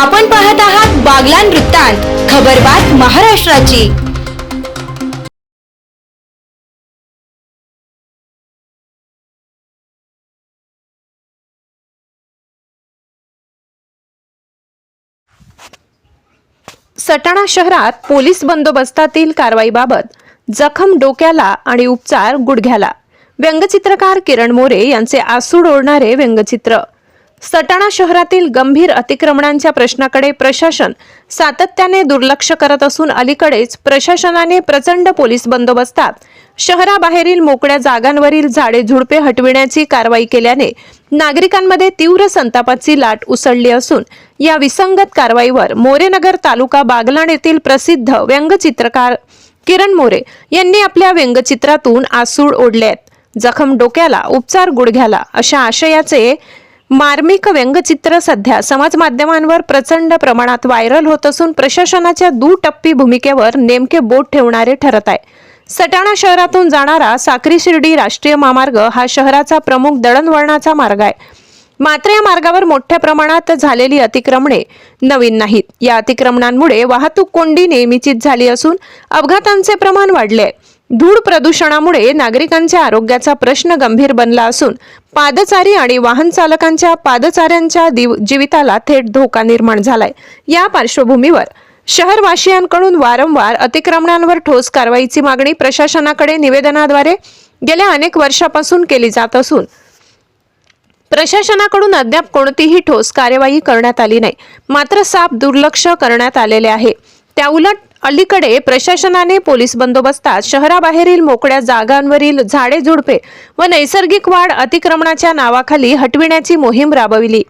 आपण पाहत आहात बागलान वृत्तांत खबरबात महाराष्ट्राची. सटाणा शहरात पोलीस बंदोबस्तातील कारवाईबाबत जखम डोक्याला आणि उपचार गुडघ्याला. व्यंगचित्रकार किरण मोरे यांचे आसूड ओढणारे व्यंगचित्र. सटाणा शहरातील गंभीर अतिक्रमणांच्या प्रश्नाकडे प्रशासन सातत्याने दुर्लक्ष करत असून अलीकडेच प्रशासनाने प्रचंड पोलीस बंदोबस्तात शहराबाहेरील मोकळ्या जागांवरील झाडे झुडपे हटविण्याची कारवाई केल्याने नागरिकांमध्ये तीव्र संतापाची लाट उसळली असून या विसंगत कारवाईवर मोरेनगर तालुका बागलाण येथील प्रसिद्ध व्यंगचित्रकार किरण मोरे यांनी आपल्या व्यंगचित्रातून आसूड ओढले आहेत. जखम डोक्याला उपचार गुडघ्याला अशा आशयाचे मार्मिक व्यंगचित्र सध्या समाज माध्यमांवर प्रचंड प्रमाणात व्हायरल होत असून प्रशासनाच्या दुटप्पी भूमिकेवर नेमके बोट ठेवणारे ठरत आहे. सटाणा शहरातून जाणारा साक्री शिर्डी राष्ट्रीय महामार्ग हा शहराचा प्रमुख दळणवळणाचा मार्ग आहे. मात्र या मार्गावर मोठ्या प्रमाणात झालेली अतिक्रमणे नवीन नाहीत. या अतिक्रमणांमुळे वाहतूक कोंडी नेहमीचीच झाली असून अपघातांचे प्रमाण वाढले आहे. धूळ प्रदूषणामुळे नागरिकांच्या आरोग्याचा प्रश्न गंभीर बनला असून पादचारी आणि वाहन चालकांच्या पादचाऱ्यांच्या जीविताला थेट धोका निर्माण झालाय. या पार्श्वभूमीवर शहरवासियांकडून वारंवार अतिक्रमणांवर ठोस कारवाईची मागणी प्रशासनाकडे निवेदनाद्वारे गेल्या अनेक वर्षापासून केली जात असून प्रशासनाकडून अद्याप कोणतीही ठोस कार्यवाही करण्यात आली नाही. मात्र साप दुर्लक्ष करण्यात आलेले आहे. त्याउलट अलीकडे प्रशासनाने पोलीस बंदोबस्तात शहराबाहेरील मोकळ्या जागांवरील झाडे झुडपे व नैसर्गिक वाढ अतिक्रमणाच्या नावाखाली हटविण्याची मोहीम राबविली.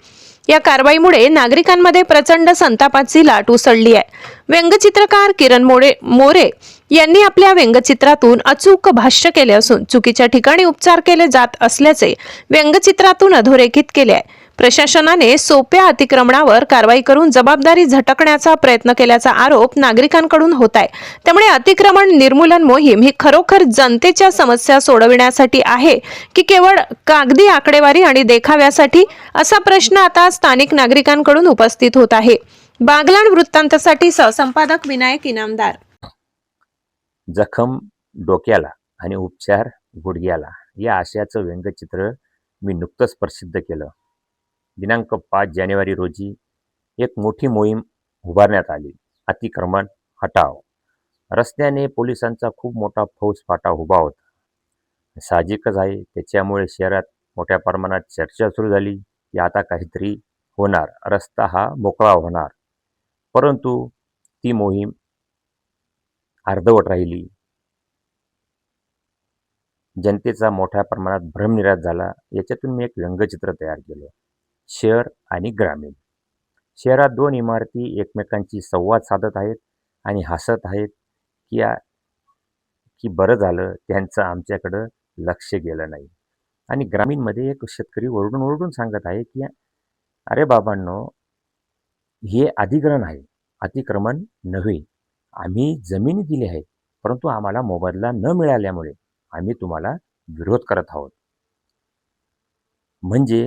या कारवाईमुळे नागरिकांमध्ये प्रचंड संतापाची लाट उसळली आहे. व्यंगचित्रकार किरण मोरे मोरे यांनी आपल्या व्यंगचित्रातून अचूक भाष्य केले असून चुकीच्या ठिकाणी उपचार केले जात असल्याचे व्यंगचित्रातून अधोरेखित केले आहे. प्रशासनाने सोप्या अतिक्रमणावर कारवाई करून जबाबदारी झटकण्याचा प्रयत्न केल्याचा आरोप नागरिकांकडून होत आहे. त्यामुळे अतिक्रमण निर्मूलन मोहीम ही खरोखर जनतेच्या समस्या सोडविण्यासाठी आहे की केवळ कागदी आकडेवारी आणि देखाव्यासाठी? असा प्रश्न आता स्थानिक नागरिकांकडून उपस्थित होत आहे. बागलाण वृत्तांतासाठी सहसंपादक विनायक इनामदार. जखम डोक्याला आणि उपचार गुडघ्याला या आशयाचं व्यंगचित्र मी नुकतंच प्रसिद्ध केलं. दिनांक पाच जानेवारी रोजी एक मोठी मोहीम उभारण्यात आली. अतिक्रमण हटाव. रस्त्याने पोलिसांचा खूप मोठा फौजफाटा उभा होता. साहजिकच आहे त्याच्यामुळे शहरात मोठ्या प्रमाणात चर्चा सुरू झाली की आता काहीतरी होणार. रस्ता हा मोकळा होणार. परंतु ती मोहीम अर्धवट राहिली. जनतेचा मोठ्या प्रमाणात भ्रमनिराश झाला. याच्यातून मी एक व्यंगचित्र तयार केलं. शहर आणि ग्रामीण. शहरात दोन इमारती एकमेकांची संवाद साधत आहेत आणि हसत आहेत की या की बरं झालं त्यांचं आमच्याकडं लक्ष गेलं नाही. आणि ग्रामीणमध्ये एक शेतकरी ओरडून ओरडून सांगत आहे की अरे बाबांनो हे अधिग्रहण आहे अतिक्रमण नव्हे. आम्ही जमिनी दिली आहे परंतु आम्हाला मोबदला न मिळाल्यामुळे आम्ही तुम्हाला विरोध करत आहोत. म्हणजे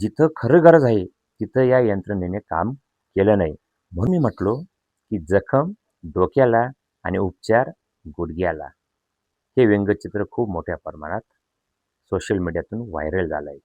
जिथं खरं गरज आहे तिथं या यंत्रणेने काम केलं नाही. म्हणून मी म्हटलो की जखम डोक्याला आणि उपचार गुडघ्याला. हे व्यंगचित्र खूप मोठ्या प्रमाणात सोशल मीडियातून व्हायरल झालं आहे